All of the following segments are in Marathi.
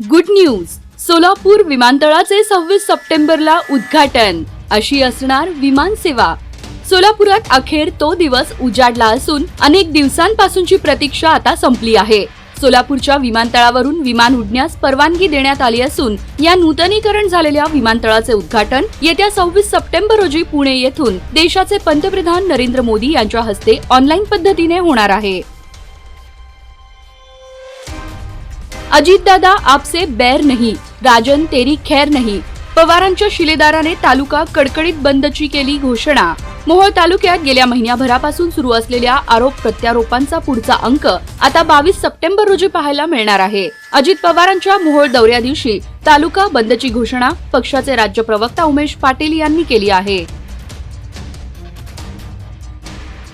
Good news. सोलापूर विमानतळाचे सव्वीस सप्टेंबरला उद्घाटन. अशी असणार विमान सेवा. सोलापुरात अखेर तो दिवस उजाडला असून अनेक दिवसांपासूनची प्रतीक्षा आता संपली आहे. सोलापूरच्या विमानतळावरून विमान उडण्यास परवानगी देण्यात आली असून या नूतनीकरण झालेल्या विमानतळाचे उद्घाटन येत्या सव्वीस सप्टेंबर रोजी पुणे येथून देशाचे पंतप्रधान नरेंद्र मोदी यांच्या हस्ते ऑनलाईन पद्धतीने होणार आहे. अजितदादा आपसे बैर नहीं राजन तेरी खैर नहीं. पवारांच्या शिलेदाराने तालुका कडकडीत बंदची केली घोषणा. मोहोळ तालुक्यात गेल्या महिन्याभरापासून सुरू असलेल्या आरोप प्रत्यारोपांचा पुढचा अंक आता बावीस सप्टेंबर रोजी पाहायला मिळणार आहे. अजित पवारांच्या मोहोळ दौऱ्या दिवशी तालुका बंदची घोषणा पक्षाचे राज्य प्रवक्ता उमेश पाटील यांनी केली आहे.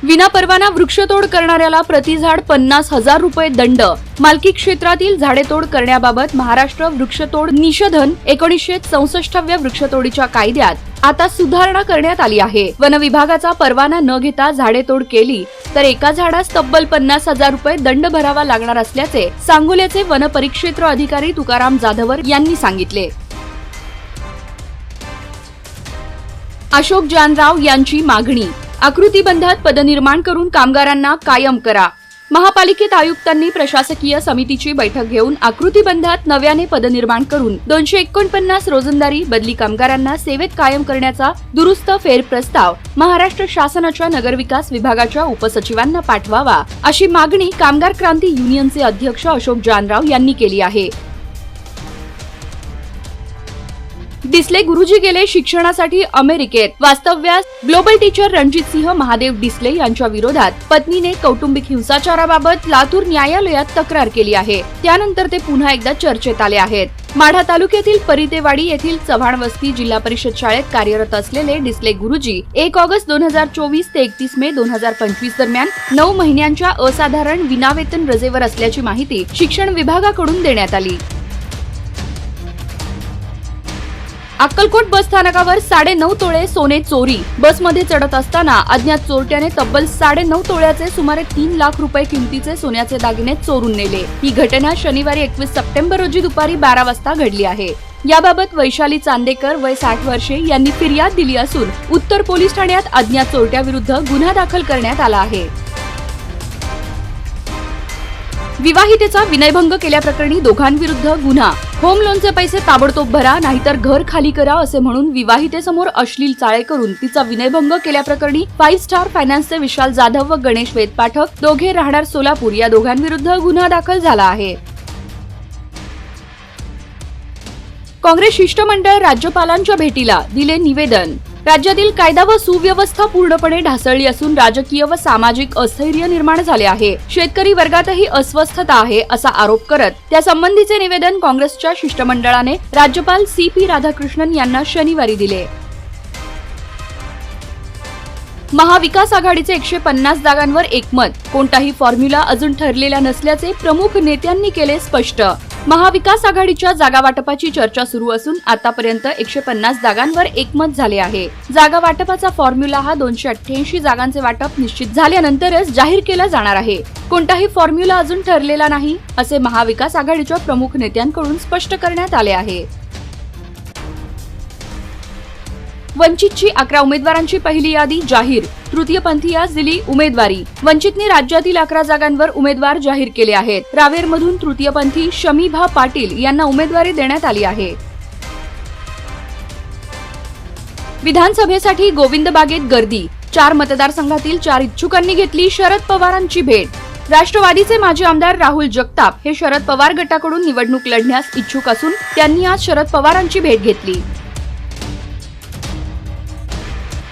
विनापरवाना वृक्षतोड करणाऱ्याला प्रतिझाड पन्नास हजार रुपये दंड. मालकी क्षेत्रातील झाडेतोड करण्याबाबत महाराष्ट्र वृक्षतोड निषेधन एकोणीसशे चौसष्टव्या वृक्षतोडीच्या कायद्यात आता सुधारणा करण्यात आली आहे. वन विभागाचा परवाना न घेता झाडेतोड केली तर एका झाडास तब्बल पन्नास हजार रुपये दंड भरावा लागणार असल्याचे सांगोल्याचे वन परिक्षेत्र अधिकारी तुकाराम जाधवर यांनी सांगितले. अशोक जानराव यांची मागणी आकृतीबंधात पदनिर्माण करून कामगारांना कायम करा. महापालिकेत आयुक्तांनी प्रशासकीय समितीची बैठक घेऊन आकृतीबंधात नव्याने पदनिर्माण करून दोनशे एकोणपन्नास रोजंदारी बदली कामगारांना सेवेत कायम करण्याचा दुरुस्त फेर प्रस्ताव महाराष्ट्र शासनाच्या नगरविकास विभागाच्या उपसचिवांना पाठवावा अशी मागणी कामगार क्रांती युनियनचे अध्यक्ष अशोक जानराव यांनी केली आहे. डिसले गुरुजी गेले शिक्षणासाठी अमेरिकेत. वास्तव्यास ग्लोबल टीचर रणजित सिंह महादेव डिसले यांच्या विरोधात पत्नीने कौटुंबिक हिंसाचाराबाबत लातूर न्यायालयात तक्रार केली आहे. त्यानंतर ते पुन्हा एकदा चर्चेत आले आहेत. माढा तालुक्यातील परितेवाडी येथील चव्हाण वस्ती जिल्हा परिषद शाळेत कार्यरत असलेले डिसले गुरुजी एक ऑगस्ट दोन हजार चोवीस ते एकतीस मे दोन हजार पंचवीस दरम्यान नऊ महिन्यांच्या असाधारण विनावेतन रजेवर असल्याची माहिती शिक्षण विभागाकडून देण्यात आली. अक्कलकोट बस स्थानकावर साडे नऊ तोळे सोने चोरी. बसमध्ये चढत असताना अज्ञात चोरट्याने तब्बल साडे नऊ तोळ्याचे सुमारे तीन लाख रुपये किमतीचे सोन्याचे दागिने चोरून नेले. ही घटना शनिवारी एकवीस सप्टेंबर रोजी दुपारी बारा वाजता घडली आहे. याबाबत वैशाली चांदेकर वय साठ वर्षे यांनी फिर्याद दिली असून उत्तर पोलीस ठाण्यात अज्ञात चोरट्याविरुद्ध गुन्हा दाखल करण्यात आला आहे. विवाहितेचा विनयभंग केल्याप्रकरणी दोघांविरुद्ध गुन्हा. होम लोनचे पैसे ताबडतोब भरा नाहीतर घर खाली करा असे म्हणून विवाहितेसमोर अश्लील चाळे करून तिचा विनयभंग केल्याप्रकरणी फाईव्ह स्टार फायनान्सचे विशाल जाधव व गणेश वेद पाठक दोघे राहणार सोलापूर या दोघांविरुद्ध गुन्हा दाखल झाला आहे. काँग्रेस शिष्टमंडळ राज्यपालांच्या भेटीला दिले निवेदन. राज्यातील कायदा व सुव्यवस्था पूर्णपणे ढासळली असून राजकीय व सामाजिक अस्थैर्य निर्माण झाले आहे. शेतकरी वर्गातही अस्वस्थता आहे असा आरोप करत त्या संबंधीचे निवेदन काँग्रेसच्या शिष्टमंडळाने राज्यपाल सी पी राधाकृष्णन यांना शनिवारी दिले. महाविकास आघाडीचे एकशे पन्नास जागांवर एकमत. कोणताही फॉर्म्युला अजून ठरलेला नसल्याचे प्रमुख नेत्यांनी केले स्पष्ट. महाविकास आघाडीच्या जागा वाटपाची चर्चा सुरू असून आतापर्यंत एकशे पन्नास जागांवर एकमत झाले आहे. जागा वाटपाचा फॉर्म्युला हा दोनशे अठ्ठ्याऐंशी जागांचे वाटप निश्चित झाल्यानंतरच जाहीर केला जाणार आहे. कोणताही फॉर्म्युला अजून ठरलेला नाही असे महाविकास आघाडीच्या प्रमुख नेत्यांकडून स्पष्ट करण्यात आले आहे. वंचितची अकरा उमेदवारांची पहिली यादी जाहीर तृतीयपंथीयास दिली उमेदवारी. वंचितने राज्यातील अकरा जागांवर उमेदवार जाहीर केले आहेत. रावेरमधून तृतीयपंथी शमीभा पाटील यांना उमेदवारी देण्यात आली आहे. विधानसभेसाठी गोविंद बागेत गर्दी. चार मतदारसंघातील चार इच्छुकांनी घेतली शरद पवारांची भेट. राष्ट्रवादीचे माजी आमदार राहुल जगताप हे शरद पवार गटाकडून निवडणूक लढण्यास इच्छुक असून त्यांनी आज शरद पवारांची भेट घेतली.